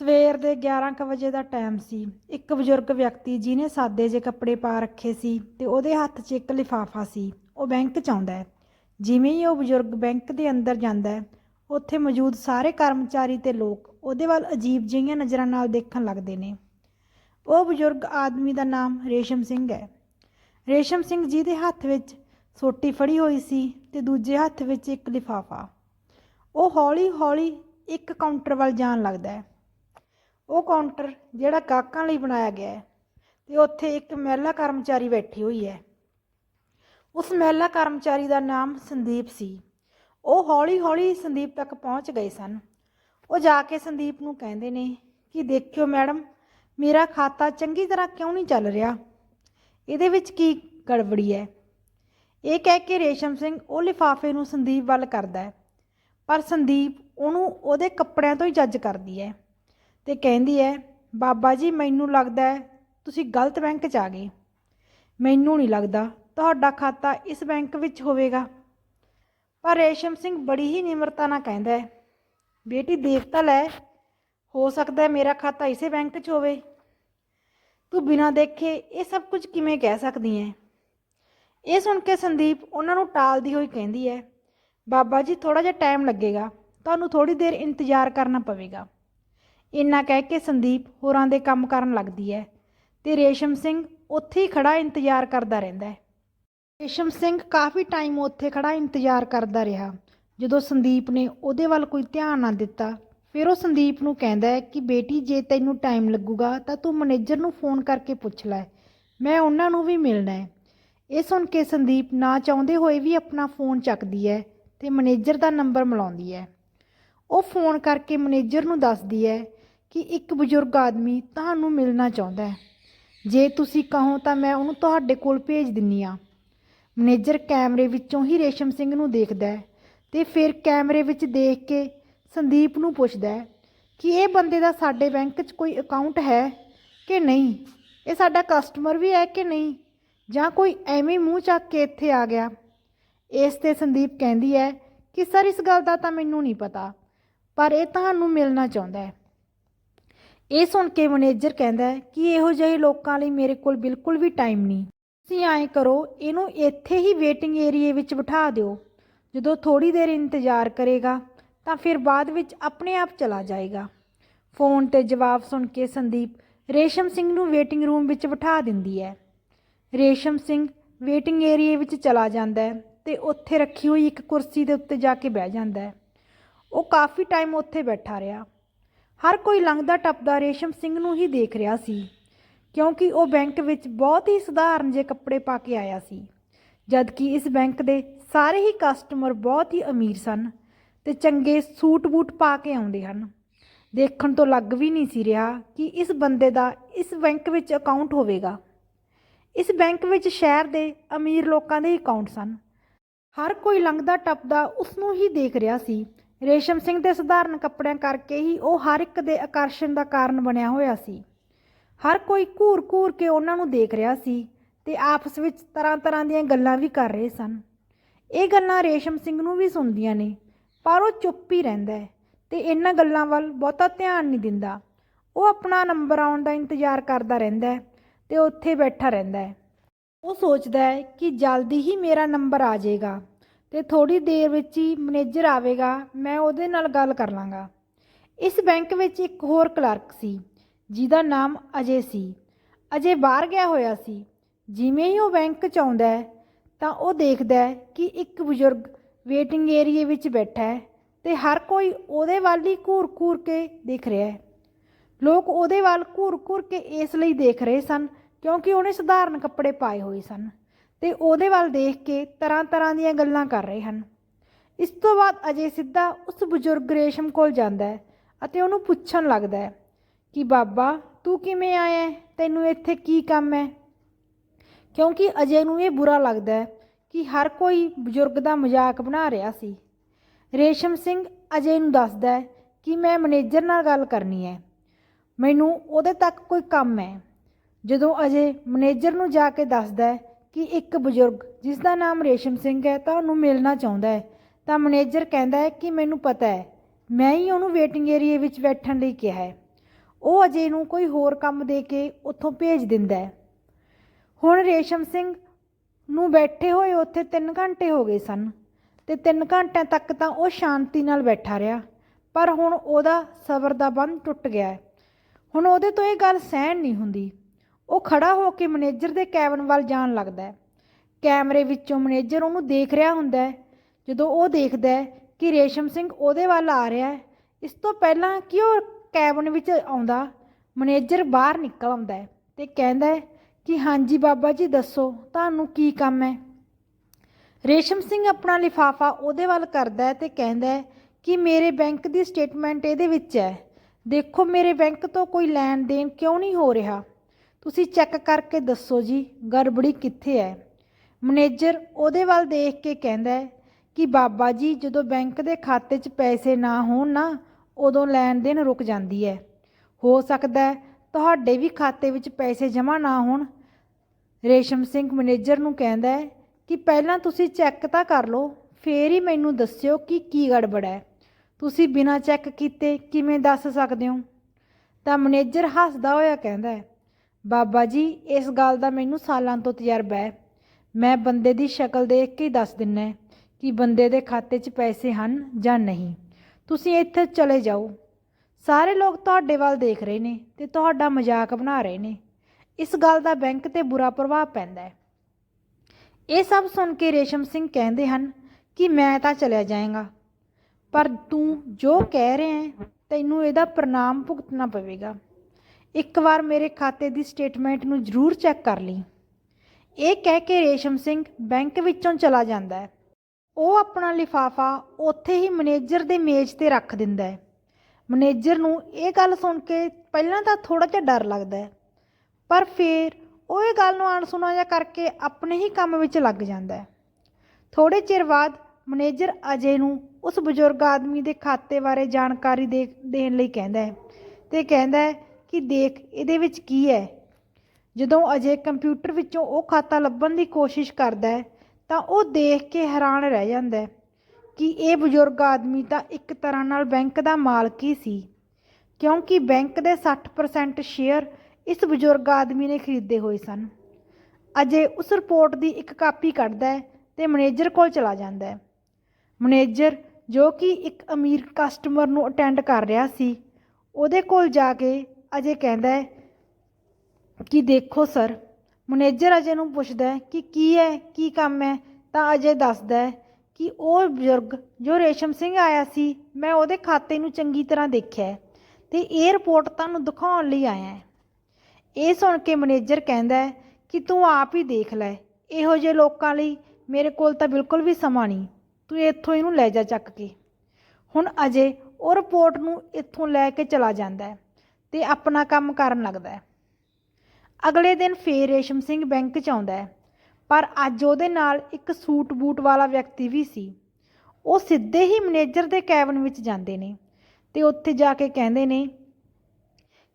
ਸਵੇਰ ਦੇ 11:00 ਵਜੇ ਦਾ ਟਾਈਮ ਸੀ। ਇੱਕ ਬਜ਼ੁਰਗ ਵਿਅਕਤੀ ਜਿਹਨੇ ਸਾਦੇ ਜਿਹੇ ਕੱਪੜੇ ਪਾ ਰੱਖੇ ਸੀ ਤੇ ਉਹਦੇ ਹੱਥ 'ਚ ਇੱਕ ਲਿਫਾਫਾ ਸੀ। ਉਹ ਬੈਂਕ 'ਚ ਆਉਂਦਾ ਹੈ। ਜਿਵੇਂ ਹੀ ਉਹ ਬਜ਼ੁਰਗ ਬੈਂਕ ਦੇ ਅੰਦਰ ਜਾਂਦਾ ਹੈ, ਉੱਥੇ ਮੌਜੂਦ ਸਾਰੇ ਕਰਮਚਾਰੀ ਤੇ ਲੋਕ ਉਹਦੇ ਵੱਲ ਅਜੀਬ ਜਿਹੀਆਂ ਨਜ਼ਰਾਂ ਨਾਲ ਦੇਖਣ ਲੱਗਦੇ ਨੇ। ਉਹ ਬਜ਼ੁਰਗ ਆਦਮੀ ਦਾ ਨਾਮ ਰੇਸ਼ਮ ਸਿੰਘ ਹੈ। ਰੇਸ਼ਮ ਸਿੰਘ ਜੀ ਦੇ ਹੱਥ ਵਿੱਚ ਸੋਟੀ ਫੜੀ ਹੋਈ ਸੀ ਤੇ ਦੂਜੇ ਹੱਥ ਵਿੱਚ ਇੱਕ ਲਿਫਾਫਾ। ਉਹ ਹੌਲੀ-ਹੌਲੀ ਇੱਕ ਕਾਊਂਟਰ ਵੱਲ ਜਾਣ ਲੱਗਦਾ ਹੈ। ਉਹ ਕਾਊਂਟਰ ਜਿਹੜਾ ਗਾਹਕਾਂ ਲਈ ਬਣਾਇਆ ਗਿਆ ਹੈ ਤੇ ਉੱਥੇ ਇੱਕ ਮਹਿਲਾ ਕਰਮਚਾਰੀ ਬੈਠੀ ਹੋਈ ਹੈ। ਉਸ ਮਹਿਲਾ ਕਰਮਚਾਰੀ ਦਾ ਨਾਮ ਸੰਦੀਪ ਸੀ। ਉਹ ਹੌਲੀ-ਹੌਲੀ ਸੰਦੀਪ ਤੱਕ ਪਹੁੰਚ ਗਏ ਸਨ। ਉਹ ਜਾ ਕੇ ਸੰਦੀਪ ਨੂੰ ਕਹਿੰਦੇ ਨੇ ਕਿ ਦੇਖਿਓ ਮੈਡਮ, ਮੇਰਾ ਖਾਤਾ ਚੰਗੀ ਤਰ੍ਹਾਂ ਕਿਉਂ ਨਹੀਂ ਚੱਲ ਰਿਹਾ? ਇਹਦੇ ਵਿੱਚ ਕੀ ਗੜਬੜੀ ਹੈ? ਇਹ ਕਹਿ ਕੇ ਰੇਸ਼ਮ ਸਿੰਘ ਉਹ ਲਿਫਾਫੇ ਨੂੰ ਸੰਦੀਪ ਵੱਲ ਕਰਦਾ ਹੈ, ਪਰ ਸੰਦੀਪ ਉਹਨੂੰ ਉਹਦੇ ਕੱਪੜਿਆਂ ਤੋਂ ਹੀ ਜੱਜ ਕਰਦੀ ਹੈ। ਤੇ ਕਹਿੰਦੀ ਹੈ ਬਾਬਾ ਜੀ, ਮੈਨੂੰ ਲੱਗਦਾ ਹੈ ਤੁਸੀਂ ਗਲਤ ਬੈਂਕ 'ਚ ਆ ਗਏ। ਮੈਨੂੰ ਨਹੀਂ ਲੱਗਦਾ ਤੁਹਾਡਾ ਖਾਤਾ ਇਸ ਬੈਂਕ ਵਿੱਚ ਹੋਵੇਗਾ। ਪਰ ਰੇਸ਼ਮ ਸਿੰਘ ਬੜੀ ਹੀ ਨਿਮਰਤਾ ਨਾਲ ਕਹਿੰਦਾ ਹੈ ਬੇਟੀ, ਦੇਖ ਤਾਂ ਲੈ, ਹੋ ਸਕਦਾ ਹੈ ਮੇਰਾ ਖਾਤਾ ਇਸੇ ਬੈਂਕ 'ਚ ਹੋਵੇ। ਤੂੰ ਬਿਨਾਂ ਦੇਖੇ ਇਹ ਸਭ ਕੁਝ ਕਿਵੇਂ ਕਹਿ ਸਕਦੀ ਹੈ ਇਹ ਸੁਣ ਕੇ ਸੰਦੀਪ ਉਹਨਾਂ ਨੂੰ ਟਾਲਦੀ ਹੋਈ ਕਹਿੰਦੀ ਹੈ ਬਾਬਾ ਜੀ ਥੋੜਾ ਜਿਹਾ ਟਾਈਮ ਲੱਗੇਗਾ, ਤੁਹਾਨੂੰ ਥੋੜੀ ਦੇਰ ਇੰਤਜ਼ਾਰ ਕਰਨਾ ਪਵੇਗਾ। ਇੰਨਾ ਕਹਿ ਕੇ ਸੰਦੀਪ ਹੋਰਾਂ ਦੇ ਕੰਮ ਕਰਨ ਲੱਗਦੀ ਹੈ ਤੇ ਰੇਸ਼ਮ ਸਿੰਘ ਉੱਥੇ ਹੀ ਖੜਾ ਇੰਤਜ਼ਾਰ ਕਰਦਾ ਰਹਿੰਦਾ ਹੈ ਰੇਸ਼ਮ ਸਿੰਘ ਕਾਫੀ ਟਾਈਮ ਉੱਥੇ ਖੜਾ ਇੰਤਜ਼ਾਰ ਕਰਦਾ ਰਿਹਾ। ਜਦੋਂ ਸੰਦੀਪ ਨੇ ਉਹਦੇ ਵੱਲ ਕੋਈ ਧਿਆਨ ਨਾ ਦਿੱਤਾ, ਫਿਰ ਉਹ ਸੰਦੀਪ ਨੂੰ ਕਹਿੰਦਾ ਹੈ ਕਿ ਬੇਟੀ ਜੇ ਤੈਨੂੰ ਟਾਈਮ ਲੱਗੂਗਾ ਤਾਂ ਤੂੰ ਮੈਨੇਜਰ ਨੂੰ ਫੋਨ ਕਰਕੇ ਪੁੱਛ ਲੈ, ਮੈਂ ਉਹਨਾਂ ਨੂੰ ਵੀ ਮਿਲਣਾ ਹੈ ਇਹ ਸੁਣ ਕੇ ਸੰਦੀਪ ਨਾ ਚਾਹੁੰਦੇ ਹੋਏ ਵੀ ਆਪਣਾ ਫੋਨ ਚੱਕਦੀ ਹੈ ਤੇ ਮੈਨੇਜਰ ਦਾ ਨੰਬਰ ਮਿਲਾਉਂਦੀ ਹੈ ਉਹ ਫੋਨ ਕਰਕੇ ਮੈਨੇਜਰ ਨੂੰ ਦੱਸਦੀ ਹੈ ਕਿ ਇੱਕ ਬਜ਼ੁਰਗ ਆਦਮੀ ਤੁਹਾਨੂੰ ਮਿਲਣਾ ਚਾਹੁੰਦਾ ਹੈ। ਜੇ ਤੁਸੀਂ ਕਹੋ ਤਾਂ ਮੈਂ ਉਹਨੂੰ ਤੁਹਾਡੇ ਕੋਲ ਭੇਜ ਦਿੰਨੀ ਆ। ਮੈਨੇਜਰ ਕੈਮਰੇ ਵਿੱਚੋਂ ਹੀ ਰੇਸ਼ਮ ਸਿੰਘ ਨੂੰ ਦੇਖਦਾ ਹੈ ਤੇ ਫਿਰ ਕੈਮਰੇ ਵਿੱਚ ਦੇਖ ਕੇ ਸੰਦੀਪ ਨੂੰ ਪੁੱਛਦਾ ਹੈ ਕਿ ਇਹ ਬੰਦੇ ਦਾ ਸਾਡੇ ਬੈਂਕ 'ਚ ਕੋਈ ਅਕਾਊਂਟ ਹੈ ਕਿ ਨਹੀਂ? ਇਹ ਸਾਡਾ ਕਸਟਮਰ ਵੀ ਹੈ ਕਿ ਨਹੀਂ? ਜਾਂ ਕੋਈ ਐਵੇਂ ਮੂੰਹ ਚੱਕ ਕੇ ਇੱਥੇ ਆ ਗਿਆ? ਇਸ ਤੇ ਸੰਦੀਪ ਕਹਿੰਦੀ ਹੈ ਕਿ ਸਰ, ਇਸ ਗੱਲ ਦਾ ਤਾਂ ਮੈਨੂੰ ਨਹੀਂ ਪਤਾ, ਪਰ ਇਹ ਤੁਹਾਨੂੰ ਮਿਲਣਾ ਚਾਹੁੰਦਾ ਹੈ। ਇਹ ਸੁਣ ਕੇ ਮੈਨੇਜਰ ਕਹਿੰਦਾ ਕਿ ਇਹੋ ਜਿਹੇ ਲੋਕਾਂ ਲਈ ਮੇਰੇ ਕੋਲ ਬਿਲਕੁਲ ਵੀ ਟਾਈਮ ਨਹੀਂ। ਤੁਸੀਂ ਐਂ ਕਰੋ, ਇਹਨੂੰ ਇੱਥੇ ਹੀ ਵੇਟਿੰਗ ਏਰੀਏ ਵਿੱਚ ਬਿਠਾ ਦਿਓ। ਜਦੋਂ ਥੋੜੀ ਦੇਰ ਇੰਤਜ਼ਾਰ ਕਰੇਗਾ, ਤਾਂ ਫਿਰ ਬਾਅਦ ਵਿੱਚ ਆਪਣੇ ਆਪ ਚਲਾ ਜਾਏਗਾ। ਫੋਨ ਤੇ ਜਵਾਬ ਸੁਣ ਕੇ ਸੰਦੀਪ ਰੇਸ਼ਮ ਸਿੰਘ ਨੂੰ ਵੇਟਿੰਗ ਰੂਮ ਵਿੱਚ ਬਿਠਾ ਦਿੰਦੀ ਹੈ। ਰੇਸ਼ਮ ਸਿੰਘ ਵੇਟਿੰਗ ਏਰੀਏ ਵਿੱਚ ਚਲਾ ਜਾਂਦਾ ਹੈ ਤੇ ਉੱਥੇ ਰੱਖੀ ਹੋਈ ਇੱਕ ਕੁਰਸੀ ਦੇ ਉੱਤੇ ਜਾ ਕੇ ਬਹਿ ਜਾਂਦਾ ਹੈ। ਉਹ ਕਾਫੀ ਟਾਈਮ ਉੱਥੇ ਬੈਠਾ ਰਿਹਾ। ਹਰ ਕੋਈ ਲੰਘਦਾ ਟੱਪਦਾ ਰੇਸ਼ਮ ਸਿੰਘ ਨੂੰ ਹੀ ਦੇਖ ਰਿਹਾ ਸੀ, ਕਿਉਂਕਿ ਉਹ ਬੈਂਕ ਵਿੱਚ ਬਹੁਤ ਹੀ ਸਧਾਰਨ ਜਿਹੇ ਕੱਪੜੇ ਪਾ ਕੇ ਆਇਆ ਸੀ। ਜਦਕਿ ਇਸ ਬੈਂਕ ਦੇ ਸਾਰੇ ਹੀ ਕਸਟਮਰ ਬਹੁਤ ਹੀ ਅਮੀਰ ਸਨ ਤੇ ਚੰਗੇ ਸੂਟ ਬੂਟ ਪਾ ਕੇ ਆਉਂਦੇ ਹਨ। ਦੇਖਣ ਤੋਂ ਲੱਗ ਵੀ ਨਹੀਂ ਸੀ ਰਿਹਾ ਕਿ ਇਸ ਬੰਦੇ ਦਾ ਇਸ ਬੈਂਕ ਵਿੱਚ ਅਕਾਊਂਟ ਹੋਵੇਗਾ। ਇਸ ਬੈਂਕ ਵਿੱਚ ਸ਼ਹਿਰ ਦੇ ਅਮੀਰ ਲੋਕਾਂ ਦੇ ਅਕਾਊਂਟ ਸਨ। ਹਰ ਕੋਈ ਲੰਘਦਾ ਟੱਪਦਾ ਉਸ ਨੂੰ ਹੀ ਦੇਖ ਰਿਹਾ ਸੀ ਰੇਸ਼ਮ ਸਿੰਘ ਦੇ ਸਧਾਰਨ ਕੱਪੜਿਆਂ ਕਰਕੇ ਹੀ ਉਹ ਹਰ ਇੱਕ ਦੇ ਆਕਰਸ਼ਣ ਦਾ ਕਾਰਨ ਬਣਿਆ ਹੋਇਆ ਸੀ। ਹਰ ਕੋਈ ਘੂਰ-ਘੂਰ ਕੇ ਉਹਨਾਂ ਨੂੰ ਦੇਖ ਰਿਹਾ ਸੀ ਤੇ ਆਪਸ ਵਿੱਚ ਤਰ੍ਹਾਂ-ਤਰ੍ਹਾਂ ਦੀਆਂ ਗੱਲਾਂ ਵੀ ਕਰ ਰਹੇ ਸਨ। ਇਹ ਗੱਲਾਂ ਰੇਸ਼ਮ ਸਿੰਘ ਨੂੰ ਵੀ ਸੁਣਦੀਆਂ ਨੇ, ਪਰ ਉਹ ਚੁੱਪ ਹੀ ਰਹਿੰਦਾ ਹੈ ਤੇ ਇਹਨਾਂ ਗੱਲਾਂ ਵੱਲ ਬਹੁਤਾ ਧਿਆਨ ਨਹੀਂ ਦਿੰਦਾ। ਉਹ ਆਪਣਾ ਨੰਬਰ ਆਉਣ ਦਾ ਇੰਤਜ਼ਾਰ ਕਰਦਾ ਰਹਿੰਦਾ ਹੈ ਤੇ ਉੱਥੇ ਬੈਠਾ ਰਹਿੰਦਾ ਹੈ। ਉਹ ਸੋਚਦਾ ਹੈ ਕਿ ਜਲਦੀ ਹੀ ਮੇਰਾ ਨੰਬਰ ਆ ਜਾਏਗਾ। ਤੇ ਥੋੜੀ ਦੇਰ ਵਿੱਚ ਹੀ ਮੈਨੇਜਰ ਆਵੇਗਾ, ਮੈਂ ਉਹਦੇ ਨਾਲ ਗੱਲ ਕਰ ਲਾਂਗਾ। ਇਸ ਬੈਂਕ ਵਿੱਚ ਇੱਕ ਹੋਰ ਕਲਰਕ ਸੀ, ਜਿਹਦਾ ਨਾਮ ਅਜੇ ਸੀ। ਅਜੇ ਬਾਹਰ ਗਿਆ ਹੋਇਆ ਸੀ। ਜਿਵੇਂ ਹੀ ਉਹ ਬੈਂਕ 'ਚ ਆਉਂਦਾ ਹੈ, ਤਾਂ ਉਹ ਦੇਖਦਾ ਹੈ ਕਿ ਇੱਕ ਬਜ਼ੁਰਗ ਵੇਟਿੰਗ ਏਰੀਏ ਵਿੱਚ ਬੈਠਾ ਹੈ ਤੇ ਹਰ ਕੋਈ ਉਹਦੇ ਵੱਲ ਹੀ ਘੂਰ-ਘੂਰ ਕੇ ਦੇਖ ਰਿਹਾ ਹੈ। ਲੋਕ ਉਹਦੇ ਵੱਲ ਘੂਰ-ਘੂਰ ਕੇ ਇਸ ਲਈ ਦੇਖ ਰਹੇ ਸਨ ਕਿਉਂਕਿ ਉਹਨੇ ਸਧਾਰਨ ਕੱਪੜੇ ਪਾਏ ਹੋਏ ਸਨ। ਤੇ ਉਹਦੇ ਵੱਲ ਦੇਖ ਕੇ ਤਰ੍ਹਾਂ-ਤਰ੍ਹਾਂ ਦੀਆਂ ਗੱਲਾਂ ਕਰ ਰਹੇ ਹਨ। ਇਸ ਤੋਂ ਬਾਅਦ ਅਜੇ ਸਿੱਧਾ ਉਸ ਬਜ਼ੁਰਗ ਰੇਸ਼ਮ ਕੋਲ ਜਾਂਦਾ ਹੈ ਅਤੇ ਉਹਨੂੰ ਪੁੱਛਣ ਲੱਗਦਾ ਹੈ ਕਿ ਬਾਬਾ, ਤੂੰ ਕਿਵੇਂ ਆਇਆ ਹੈ? ਤੈਨੂੰ ਇੱਥੇ ਕੀ ਕੰਮ ਹੈ? ਕਿਉਂਕਿ ਅਜੇ ਨੂੰ ਇਹ ਬੁਰਾ ਲੱਗਦਾ ਹੈ ਕਿ ਹਰ ਕੋਈ ਬਜ਼ੁਰਗ ਦਾ ਮਜ਼ਾਕ ਬਣਾ ਰਿਹਾ ਸੀ। ਰੇਸ਼ਮ ਸਿੰਘ ਅਜੇ ਨੂੰ ਦੱਸਦਾ ਹੈ ਕਿ ਮੈਂ ਮੈਨੇਜਰ ਨਾਲ ਗੱਲ ਕਰਨੀ ਹੈ। ਮੈਨੂੰ ਉਹਦੇ ਤੱਕ ਕੋਈ ਕੰਮ ਹੈ। ਜਦੋਂ ਅਜੇ ਮੈਨੇਜਰ ਨੂੰ ਜਾ ਕੇ ਦੱਸਦਾ ਹੈ ਕਿ ਇੱਕ ਬਜ਼ੁਰਗ ਜਿਸ ਦਾ ਨਾਮ ਰੇਸ਼ਮ ਸਿੰਘ ਹੈ ਤਾਂ ਉਹਨੂੰ ਮਿਲਣਾ ਚਾਹੁੰਦਾ ਹੈ। ਤਾਂ ਮੈਨੇਜਰ ਕਹਿੰਦਾ ਹੈ ਕਿ ਮੈਨੂੰ ਪਤਾ ਹੈ। ਮੈਂ ਹੀ ਉਹਨੂੰ ਵੇਟਿੰਗ ਏਰੀਏ ਵਿੱਚ ਬੈਠਣ ਲਈ ਕਿਹਾ ਹੈ। ਉਹ ਅਜੇ ਨੂੰ ਕੋਈ ਹੋਰ ਕੰਮ ਦੇ ਕੇ ਉੱਥੋਂ ਭੇਜ ਦਿੰਦਾ ਹੈ। ਹੁਣ ਰੇਸ਼ਮ ਸਿੰਘ ਨੂੰ ਬੈਠੇ ਹੋਏ ਉੱਥੇ 3 ਘੰਟੇ ਹੋ ਗਏ ਸਨ ਤੇ 3 ਘੰਟਿਆਂ ਤੱਕ ਤਾਂ ਉਹ ਸ਼ਾਂਤੀ ਨਾਲ ਬੈਠਾ ਰਿਹਾ, ਪਰ ਹੁਣ ਉਹਦਾ ਸਬਰ ਦਾ ਬੰਦ ਟੁੱਟ ਗਿਆ ਹੁਣ ਉਹਦੇ ਤੋਂ ਇਹ ਗੱਲ ਸਹਿਣ ਨਹੀਂ ਹੁੰਦੀ। ਉਹ ਖੜਾ ਹੋ ਕੇ ਮੈਨੇਜਰ ਦੇ ਕੈਬਨ ਵੱਲ ਜਾਣ ਲੱਗਦਾ ਹੈ। ਕੈਮਰੇ ਵਿੱਚੋਂ ਮੈਨੇਜਰ ਉਹਨੂੰ ਦੇਖ ਰਿਹਾ ਹੁੰਦਾ ਹੈ। ਜਦੋਂ ਉਹ ਦੇਖਦਾ ਹੈ ਕਿ ਰੇਸ਼ਮ ਸਿੰਘ ਉਹਦੇ ਵੱਲ ਆ ਰਿਹਾ ਹੈ, ਇਸ ਤੋਂ ਪਹਿਲਾਂ ਕਿ ਉਹ ਕੈਬਨ ਵਿੱਚ ਆਉਂਦਾ, ਮੈਨੇਜਰ ਬਾਹਰ ਨਿਕਲ ਆਉਂਦਾ ਹੈ ਤੇ ਕਹਿੰਦਾ ਹੈ ਕਿ ਹਾਂਜੀ ਬਾਬਾ ਜੀ, ਦੱਸੋ ਤੁਹਾਨੂੰ ਕੀ ਕੰਮ ਹੈ? ਰੇਸ਼ਮ ਸਿੰਘ ਆਪਣਾ ਲਿਫਾਫਾ ਉਹਦੇ ਵੱਲ ਕਰਦਾ ਹੈ ਤੇ ਕਹਿੰਦਾ ਹੈ ਕਿ ਮੇਰੇ ਬੈਂਕ ਦੀ ਸਟੇਟਮੈਂਟ ਇਹਦੇ ਵਿੱਚ ਹੈ। ਦੇਖੋ ਮੇਰੇ ਬੈਂਕ ਤੋਂ ਕੋਈ ਲੈਣ ਦੇਣ ਕਿਉਂ ਨਹੀਂ ਹੋ ਰਿਹਾ? ਤੁਸੀਂ ਚੈੱਕ ਕਰਕੇ ਦੱਸੋ ਜੀ, ਗੜਬੜੀ ਕਿੱਥੇ ਹੈ? ਮੈਨੇਜਰ ਉਹਦੇ ਵੱਲ ਦੇਖ ਕੇ ਕਹਿੰਦਾ ਹੈ ਕਿ ਬਾਬਾ ਜੀ, ਜਦੋਂ ਬੈਂਕ ਦੇ ਖਾਤੇ 'ਚ ਪੈਸੇ ਨਾ ਹੋਣ ਨਾ, ਉਦੋਂ ਲੈਣ ਦੇਣ ਰੁਕ ਜਾਂਦੀ ਹੈ। ਹੋ ਸਕਦਾ ਹੈ ਤੁਹਾਡੇ ਵੀ ਖਾਤੇ ਵਿੱਚ ਪੈਸੇ ਜਮ੍ਹਾਂ ਨਾ ਹੋਣ। ਰੇਸ਼ਮ ਸਿੰਘ ਮੈਨੇਜਰ ਨੂੰ ਕਹਿੰਦਾ ਹੈ ਕਿ ਪਹਿਲਾਂ ਤੁਸੀਂ ਚੈੱਕ ਤਾਂ ਕਰ ਲਓ, ਫੇਰ ਹੀ ਮੈਨੂੰ ਦੱਸਿਓ ਕਿ ਕੀ ਗੜਬੜ ਹੈ। ਤੁਸੀਂ ਬਿਨਾਂ ਚੈੱਕ ਕੀਤੇ ਕਿਵੇਂ ਦੱਸ ਸਕਦੇ ਹੋ? ਤਾਂ ਮੈਨੇਜਰ ਹੱਸਦਾ ਹੋਇਆ ਕਹਿੰਦਾ ਹੈ ਬਾਬਾ ਜੀ, ਇਸ ਗੱਲ ਦਾ ਮੈਨੂੰ ਸਾਲਾਂ ਤੋਂ ਤਜਰਬਾ ਹੈ। ਮੈਂ ਬੰਦੇ ਦੀ ਸ਼ਕਲ ਦੇਖ ਕੇ ਹੀ ਦੱਸ ਦਿੰਨਾ ਕਿ ਬੰਦੇ ਦੇ ਖਾਤੇ 'ਚ ਪੈਸੇ ਹਨ ਜਾਂ ਨਹੀਂ। ਤੁਸੀਂ ਇੱਥੇ ਚਲੇ ਜਾਓ। ਸਾਰੇ ਲੋਕ ਤੁਹਾਡੇ ਵੱਲ ਦੇਖ ਰਹੇ ਨੇ ਤੇ ਤੁਹਾਡਾ ਮਜ਼ਾਕ ਬਣਾ ਰਹੇ ਨੇ। ਇਸ ਗੱਲ ਦਾ ਬੈਂਕ ਤੇ ਬੁਰਾ ਪ੍ਰਭਾਵ ਪੈਂਦਾ ਹੈ। ਇਹ ਸਭ ਸੁਣ ਕੇ ਰੇਸ਼ਮ ਸਿੰਘ ਕਹਿੰਦੇ ਹਨ ਕਿ ਮੈਂ ਤਾਂ ਚਲਿਆ ਜਾਏਗਾ। ਪਰ ਤੂੰ ਜੋ ਕਹਿ ਰਿਹਾ ਹੈ, ਤੈਨੂੰ ਇਹਦਾ ਪ੍ਰਣਾਮ ਭੁਗਤਣਾ ਪਵੇਗਾ। ਇੱਕ ਵਾਰ ਮੇਰੇ ਖਾਤੇ ਦੀ ਸਟੇਟਮੈਂਟ ਨੂੰ ਜ਼ਰੂਰ ਚੈੱਕ ਕਰ ਲਈ। ਇਹ ਕਹਿ ਕੇ ਰੇਸ਼ਮ ਸਿੰਘ ਬੈਂਕ ਵਿੱਚੋਂ ਚਲਾ ਜਾਂਦਾ ਹੈ। ਉਹ ਆਪਣਾ ਲਿਫਾਫਾ ਉੱਥੇ ਹੀ ਮੈਨੇਜਰ ਦੇ ਮੇਜ਼ ਤੇ ਰੱਖ ਦਿੰਦਾ ਹੈ। ਮੈਨੇਜਰ ਨੂੰ ਇਹ ਗੱਲ ਸੁਣ ਕੇ ਪਹਿਲਾਂ ਤਾਂ ਥੋੜਾ ਜਿਹਾ ਡਰ ਲੱਗਦਾ ਹੈ। ਪਰ ਫਿਰ ਉਹ ਇਹ ਗੱਲ ਨੂੰ ਅਣਸੁਣਾ ਜਿਹਾ ਕਰਕੇ ਆਪਣੇ ਹੀ ਕੰਮ ਵਿੱਚ ਲੱਗ ਜਾਂਦਾ ਹੈ। ਥੋੜੇ ਚਿਰ ਬਾਅਦ ਮੈਨੇਜਰ ਅਜੇ ਨੂੰ ਉਸ ਬਜ਼ੁਰਗ ਆਦਮੀ ਦੇ ਖਾਤੇ ਬਾਰੇ ਜਾਣਕਾਰੀ ਦੇ, ਦੇਣ ਲਈ ਕਹਿੰਦਾ ਹੈ ਤੇ ਕਹਿੰਦਾ ਹੈ ਕਿ ਦੇਖ ਇਹਦੇ ਵਿੱਚ ਕੀ ਹੈ। ਜਦੋਂ ਅਜੇ ਕੰਪਿਊਟਰ ਵਿੱਚੋਂ ਉਹ ਖਾਤਾ ਲੱਭਣ ਦੀ ਕੋਸ਼ਿਸ਼ ਕਰਦਾ ਹੈ, ਤਾਂ ਉਹ ਦੇਖ ਕੇ ਹੈਰਾਨ ਰਹਿ ਜਾਂਦਾ ਹੈ ਕਿ ਇਹ ਬਜ਼ੁਰਗ ਆਦਮੀ ਤਾਂ ਇੱਕ ਤਰ੍ਹਾਂ ਨਾਲ ਬੈਂਕ ਦਾ ਮਾਲਕ ਹੀ ਸੀ। ਕਿਉਂਕਿ ਬੈਂਕ ਦੇ 60% ਸ਼ੇਅਰ ਇਸ ਬਜ਼ੁਰਗ ਆਦਮੀ ਨੇ ਖਰੀਦੇ ਹੋਏ ਸਨ। ਅਜੇ ਉਸ ਰਿਪੋਰਟ ਦੀ ਇੱਕ ਕਾਪੀ ਕੱਢਦਾ ਹੈ ਤੇ ਮੈਨੇਜਰ ਕੋਲ ਚਲਾ ਜਾਂਦਾ ਹੈ। ਮੈਨੇਜਰ, ਜੋ ਕਿ ਇੱਕ ਅਮੀਰ ਕਸਟਮਰ ਨੂੰ ਅਟੈਂਡ ਕਰ ਰਿਹਾ ਸੀ, ਉਹਦੇ ਕੋਲ ਜਾ ਕੇ ਅਜੇ ਕਹਿੰਦਾ ਹੈ ਕਿ ਦੇਖੋ ਸਰ, ਮੈਨੇਜਰ ਅਜੇ ਨੂੰ ਪੁੱਛਦਾ ਹੈ ਕਿ ਕੀ ਹੈ, ਕੀ ਕੰਮ ਹੈ, ਤਾਂ ਅਜੇ ਦੱਸਦਾ ਹੈ ਕਿ ਉਹ ਬਜ਼ੁਰਗ ਜੋ ਰੇਸ਼ਮ ਸਿੰਘ ਆਇਆ ਸੀ, ਮੈਂ ਉਹਦੇ ਖਾਤੇ ਨੂੰ ਚੰਗੀ ਤਰ੍ਹਾਂ ਦੇਖਿਆ ਹੈ ਤੇ ਇਹ ਰਿਪੋਰਟ ਤੁਹਾਨੂੰ ਦਿਖਾਉਣ ਲਈ ਆਇਆ ਹੈ। ਇਹ ਸੁਣ ਕੇ ਮੈਨੇਜਰ ਕਹਿੰਦਾ ਹੈ ਕਿ ਤੂੰ ਆਪ ਹੀ ਦੇਖ ਲੈ, ਇਹੋ ਜਿਹੇ ਲੋਕਾਂ ਲਈ ਮੇਰੇ ਕੋਲ ਤਾਂ ਬਿਲਕੁਲ ਵੀ ਸਮਾਂ ਨਹੀਂ, ਤੂੰ ਇੱਥੋਂ ਇਹਨੂੰ ਲੈ ਜਾ ਚੱਕ ਕੇ। ਹੁਣ ਅਜੇ ਉਹ ਰਿਪੋਰਟ ਨੂੰ ਇੱਥੋਂ ਲੈ ਕੇ ਚਲਾ ਜਾਂਦਾ ਹੈ। ਤੇ ਆਪਣਾ ਕੰਮ ਕਰਨ ਲੱਗਦਾ ਹੈ। ਅਗਲੇ ਦਿਨ ਫੇਰ ਰੇਸ਼ਮ ਸਿੰਘ ਬੈਂਕ 'ਚ ਆਉਂਦਾ ਹੈ, ਪਰ ਅੱਜ ਉਹਦੇ ਨਾਲ ਇੱਕ ਸੂਟ ਬੂਟ ਵਾਲਾ ਵਿਅਕਤੀ ਵੀ ਸੀ। ਉਹ ਸਿੱਧੇ ਹੀ ਮੈਨੇਜਰ ਦੇ ਕੈਬਨ ਵਿੱਚ ਜਾਂਦੇ ਨੇ ਤੇ ਉੱਥੇ ਜਾ ਕੇ ਕਹਿੰਦੇ ਨੇ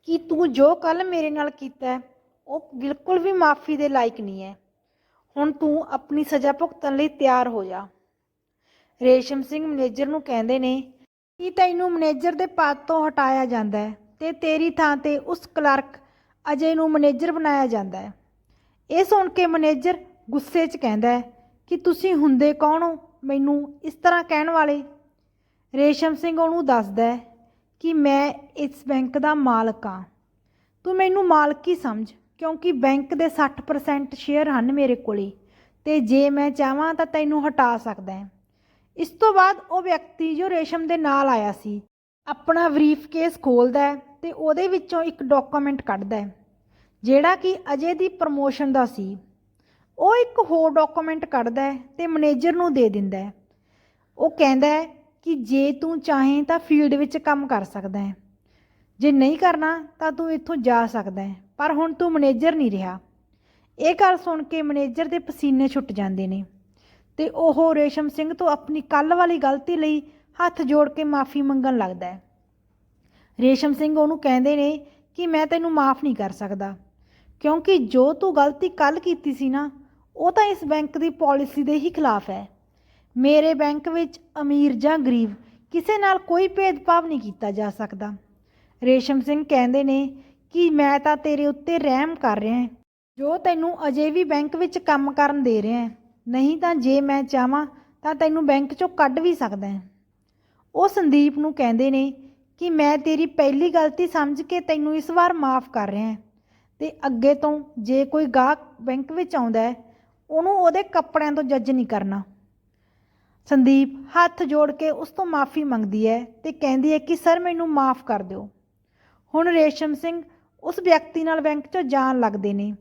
ਕਿ ਤੂੰ ਜੋ ਕੱਲ ਮੇਰੇ ਨਾਲ ਕੀਤਾ ਉਹ ਬਿਲਕੁਲ ਵੀ ਮਾਫੀ ਦੇ ਲਾਇਕ ਨਹੀਂ ਹੈ। ਹੁਣ ਤੂੰ ਆਪਣੀ ਸਜ਼ਾ ਭੁਗਤਣ ਲਈ ਤਿਆਰ ਹੋ ਜਾ। ਰੇਸ਼ਮ ਸਿੰਘ ਮੈਨੇਜਰ ਨੂੰ ਕਹਿੰਦੇ ਨੇ, ਕਿ ਤੈਨੂੰ ਮੈਨੇਜਰ ਦੇ ਪਦ ਤੋਂ ਹਟਾਇਆ ਜਾਂਦਾ ਹੈ? ਤੇ ਤੇਰੀ ਥਾਂ ਤੇ ਉਸ ਕਲਰਕ ਅਜੇ ਨੂੰ ਮੈਨੇਜਰ ਬਣਾਇਆ ਜਾਂਦਾ ਹੈ। ਇਹ ਸੁਣ ਕੇ ਮੈਨੇਜਰ ਗੁੱਸੇ 'ਚ ਕਹਿੰਦਾ ਹੈ ਕਿ ਤੁਸੀਂ ਹੁੰਦੇ ਕੌਣ ਹੋ? ਮੈਨੂੰ ਇਸ ਤਰ੍ਹਾਂ ਕਹਿਣ ਵਾਲੇ। ਰੇਸ਼ਮ ਸਿੰਘ ਉਹਨੂੰ ਦੱਸਦਾ ਹੈ ਕਿ ਮੈਂ ਇਸ ਬੈਂਕ ਦਾ ਮਾਲਕ ਹਾਂ। ਤੂੰ ਮੈਨੂੰ ਮਾਲਕ ਹੀ ਸਮਝ, ਕਿਉਂਕਿ ਬੈਂਕ ਦੇ 60% ਸ਼ੇਅਰ ਹਨ ਮੇਰੇ ਕੋਲੇ ਤੇ ਜੇ ਮੈਂ ਚਾਹਾਂ ਤਾਂ ਤੈਨੂੰ ਹਟਾ ਸਕਦਾ ਹਾਂ। ਇਸ ਤੋਂ ਬਾਅਦ ਉਹ ਵਿਅਕਤੀ ਜੋ ਰੇਸ਼ਮ ਦੇ ਨਾਲ ਆਇਆ ਸੀ ਆਪਣਾ ਬਰੀਫ ਕੇਸ ਖੋਲਦਾ ਹੈ ਤੇ ਉਹਦੇ ਵਿੱਚੋਂ ਇੱਕ ਡਾਕੂਮੈਂਟ ਕੱਢਦਾ ਹੈ, ਜਿਹੜਾ ਕਿ ਅਜੇ ਦੀ ਪ੍ਰਮੋਸ਼ਨ ਦਾ ਸੀ। ਉਹ ਇੱਕ ਹੋਰ ਡਾਕੂਮੈਂਟ ਕੱਢਦਾ ਹੈ ਤੇ ਮੈਨੇਜਰ ਨੂੰ ਦੇ ਦਿੰਦਾ ਹੈ। ਉਹ ਕਹਿੰਦਾ ਹੈ ਕਿ ਜੇ ਤੂੰ ਚਾਹੇ ਤਾਂ ਫੀਲਡ ਵਿੱਚ ਕੰਮ ਕਰ ਸਕਦਾ ਹੈ। ਜੇ ਨਹੀਂ ਕਰਨਾ ਤਾਂ ਤੂੰ ਇੱਥੋਂ ਜਾ ਸਕਦਾ ਹੈ, ਪਰ ਹੁਣ ਤੂੰ ਮੈਨੇਜਰ ਨਹੀਂ ਰਿਹਾ। ਇਹ ਗੱਲ ਸੁਣ ਕੇ ਮੈਨੇਜਰ ਦੇ ਪਸੀਨੇ ਛੁੱਟ ਜਾਂਦੇ ਨੇ ਤੇ ਉਹ ਰੇਸ਼ਮ ਸਿੰਘ ਤੋਂ ਆਪਣੀ ਕੱਲ ਵਾਲੀ ਗਲਤੀ ਲਈ ਹੱਥ ਜੋੜ ਕੇ ਮਾਫੀ ਮੰਗਣ ਲੱਗਦਾ ਹੈ। ਰੇਸ਼ਮ ਸਿੰਘ ਉਹਨੂੰ ਕਹਿੰਦੇ ਨੇ ਕਿ ਮੈਂ ਤੈਨੂੰ ਮਾਫ ਨਹੀਂ ਕਰ ਸਕਦਾ। ਕਿਉਂਕਿ ਜੋ ਤੂੰ ਗਲਤੀ ਕੱਲ ਕੀਤੀ ਸੀ ਨਾ, ਉਹ ਤਾਂ ਇਸ ਬੈਂਕ ਦੀ ਪਾਲਿਸੀ ਦੇ ਹੀ ਖਿਲਾਫ ਹੈ। ਮੇਰੇ ਬੈਂਕ ਵਿੱਚ ਅਮੀਰ ਜਾਂ ਗਰੀਬ ਕਿਸੇ ਨਾਲ ਕੋਈ ਭੇਦਭਾਵ ਨਹੀਂ ਕੀਤਾ ਜਾ ਸਕਦਾ। ਰੇਸ਼ਮ ਸਿੰਘ ਕਹਿੰਦੇ ਨੇ ਕਿ ਮੈਂ ਤਾਂ ਤੇਰੇ ਉੱਤੇ ਰਹਿਮ ਕਰ ਰਿਹਾ ਹਾਂ। ਜੋ ਤੈਨੂੰ ਅਜੇ ਵੀ ਬੈਂਕ ਵਿੱਚ ਕੰਮ ਕਰਨ ਦੇ ਰਿਹਾ ਨਹੀਂ ਤਾਂ ਜੇ ਮੈਂ ਚਾਹਾਂ ਤਾਂ ਤੈਨੂੰ ਬੈਂਕ ਚੋਂ ਕੱਢ ਵੀ ਸਕਦਾ ਹਾਂ। ਉਹ ਸੰਦੀਪ ਨੂੰ ਕਹਿੰਦੇ ਨੇ ਕਿ ਮੈਂ ਤੇਰੀ ਪਹਿਲੀ ਗਲਤੀ ਸਮਝ ਕੇ ਤੈਨੂੰ ਇਸ ਵਾਰ ਮਾਫ ਕਰ ਰਿਹਾ ਹਾਂ। ਤੇ ਅੱਗੇ ਤੋਂ ਜੇ ਕੋਈ ਗਾਹਕ ਬੈਂਕ ਵਿੱਚ ਆਉਂਦਾ ਹੈ, ਉਹਨੂੰ ਉਹਦੇ ਕੱਪੜਿਆਂ ਤੋਂ ਜੱਜ ਨਹੀਂ ਕਰਨਾ। ਸੰਦੀਪ ਹੱਥ ਜੋੜ ਕੇ ਉਸ ਤੋਂ ਮਾਫੀ ਮੰਗਦੀ ਹੈ ਤੇ ਕਹਿੰਦੀ ਹੈ ਕਿ, ਸਰ, ਮੈਨੂੰ ਮਾਫ ਕਰ ਦਿਓ। ਹੁਣ ਰੇਸ਼ਮ ਸਿੰਘ ਉਸ ਵਿਅਕਤੀ ਨਾਲ ਬੈਂਕ 'ਚੋਂ ਜਾਣ ਲੱਗਦੇ ਨੇ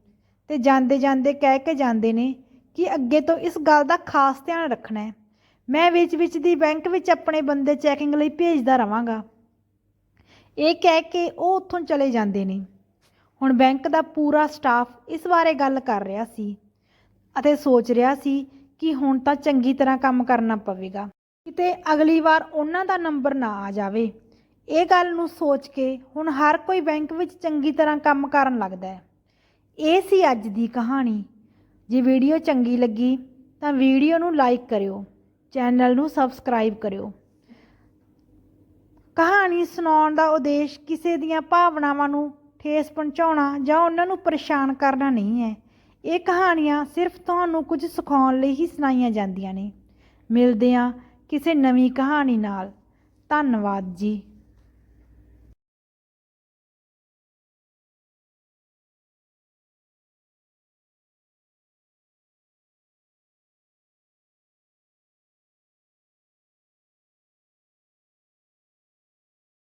ਤੇ ਜਾਂਦੇ ਜਾਂਦੇ ਕਹਿ ਕੇ ਜਾਂਦੇ ਨੇ ਕਿ ਅੱਗੇ ਤੋਂ ਇਸ ਗੱਲ ਦਾ ਖਾਸ ਧਿਆਨ ਰੱਖਣਾ ਹੈ। ਮੈਂ ਵਿੱਚ ਵਿੱਚ ਦੀ ਬੈਂਕ ਵਿੱਚ ਆਪਣੇ ਬੰਦੇ ਚੈਕਿੰਗ ਲਈ ਭੇਜਦਾ ਰਵਾਂਗਾ। ਇਹ ਕਹਿ ਕੇ ਉਹ ਉੱਥੋਂ ਚਲੇ ਜਾਂਦੇ ਨੇ। ਹੁਣ ਬੈਂਕ ਦਾ ਪੂਰਾ ਸਟਾਫ ਇਸ ਬਾਰੇ ਗੱਲ ਕਰ ਰਿਹਾ ਸੀ ਅਤੇ ਸੋਚ ਰਿਹਾ ਸੀ ਕਿ ਹੁਣ ਤਾਂ ਚੰਗੀ ਤਰ੍ਹਾਂ ਕੰਮ ਕਰਨਾ ਪਵੇਗਾ। ਕਿਤੇ ਅਗਲੀ ਵਾਰ ਉਹਨਾਂ ਦਾ ਨੰਬਰ ਨਾ ਆ ਜਾਵੇ। ਇਹ ਗੱਲ ਨੂੰ ਸੋਚ ਕੇ ਹੁਣ ਹਰ ਕੋਈ ਬੈਂਕ ਵਿੱਚ ਚੰਗੀ ਤਰ੍ਹਾਂ ਕੰਮ ਕਰਨ ਲੱਗਦਾ ਹੈ। ਇਹ ਸੀ ਅੱਜ ਦੀ ਕਹਾਣੀ। ਜੇ ਵੀਡੀਓ ਚੰਗੀ ਲੱਗੀ ਤਾਂ ਵੀਡੀਓ ਨੂੰ ਲਾਈਕ ਕਰਿਓ। ਚੈਨਲ ਨੂੰ ਸਬਸਕ੍ਰਾਈਬ ਕਰਿਓ। ਕਹਾਣੀ ਸੁਣਾਉਣ ਦਾ ਉਦੇਸ਼ ਕਿਸੇ ਦੀਆਂ ਭਾਵਨਾਵਾਂ ਨੂੰ ਠੇਸ ਪਹੁੰਚਾਉਣਾ ਜਾਂ ਉਹਨਾਂ ਨੂੰ ਪਰੇਸ਼ਾਨ ਕਰਨਾ ਨਹੀਂ ਹੈ। ਇਹ ਕਹਾਣੀਆਂ ਸਿਰਫ ਤੁਹਾਨੂੰ ਕੁਝ ਸਿਖਾਉਣ ਲਈ ਹੀ ਸੁਣਾਈਆਂ ਜਾਂਦੀਆਂ ਨੇ। ਮਿਲਦੇ ਹਾਂ ਕਿਸੇ ਨਵੀਂ ਕਹਾਣੀ ਨਾਲ। ਧੰਨਵਾਦ ਜੀ।